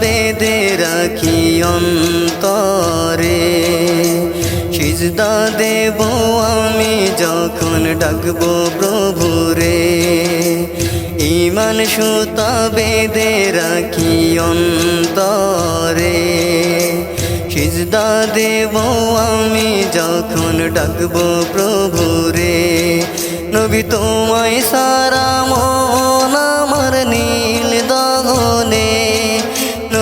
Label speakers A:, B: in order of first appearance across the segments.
A: বেঁধে রাখি অন্তরে। সিজদা দেব আমি যখন ডাকবো প্রভুরে। ইমান সুতা বেঁধে রাখি অন্তরে। সিজদা দেব আমি যখন ডাকবো প্রভুরে। নবী তোমায় সারা মন আমার দগনে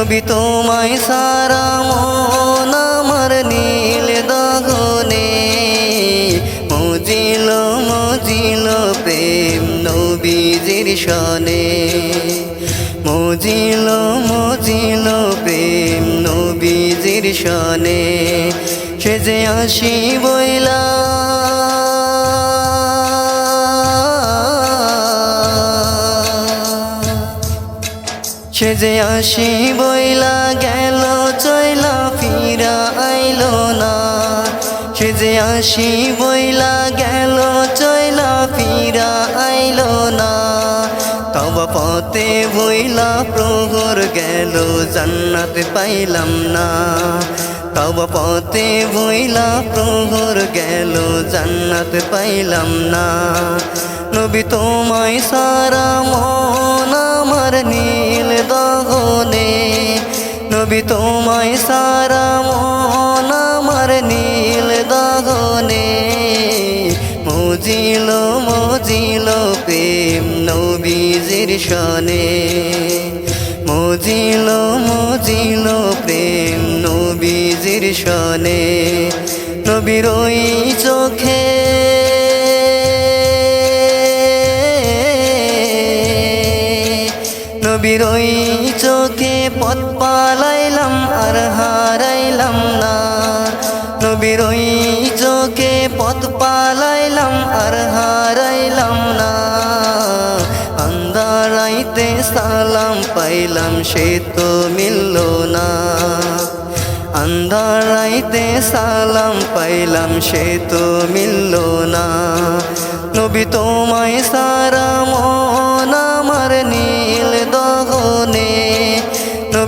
A: নবী তোমায় সারা মন আমার নীল দগনে মজিল মজিল প্রেম নবীজির সনে। মজিল মজিল প্রেম নবীজির সনে। সে যে আসি বইলা সে যে আসি বইলা গেল, চইলা ফিরা আইল না। সে যে আসি বইলা গেল, চইলা ফিরা আইল না। তব পথে বইলা প্রহর গেল, জান্নাত পাইলাম না। তব পথে বইলা প্রহর গেল, জান্নাত পাইলাম না। নবী তোমায় সারা মন আমার দগনে নবী তোমায় সারা মন আমার নীল দগনে। মজিল মজিল প্রেম নবীজির সনে মজিল মজিল প্রেম নবীজির সনে নবীর ওই চোখে নবীর ওই চোখে পথ পালাইলাম আর হারাইলাম না। নবীর ওই চোখে পথ পালাইলাম আর হারাইলাম না। আন্দারাইতে সালাম পাইলাম, সে তো মিলল না। আন্ধারাইতে সালাম পাইলাম, সে তো মিলল না। নবী তোমায় সারা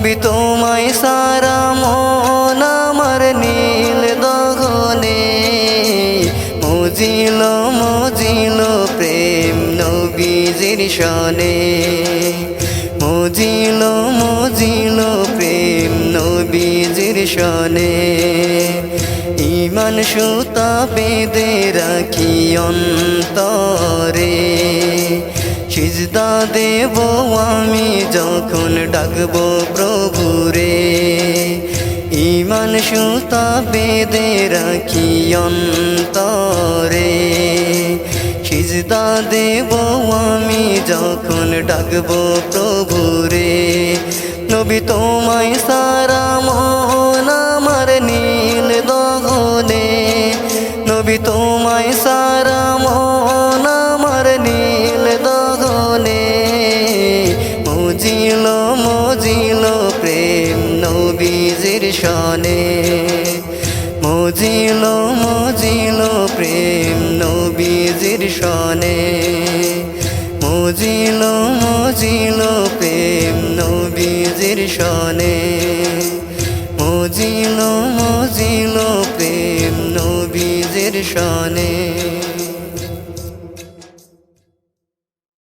A: নবী তোমায় সারা মন আমার নীল দগনে মজিল মজিল প্রেম নবীজির সনে মজিল মজিল প্রেম নবীজির সনে ইমান সুতা বেঁধে রাখি অন্তরে। সিজদা দেব আমি, যখন ডাকবো প্রভুরে। ইমান সুতা বেঁধে রাখি অন্তরে। সিজদা দেব আমি, যখন ডাকবো প্রভুরে। নবী তোমায় সারা মন আমার নীল দগনে নবী তোমায় সনে মজিল মজিল প্রেম নবীজির সনে। মজিল মজিল প্রেম নবীজির সনে। মজিল মজিল প্রেম নবীজির সনে।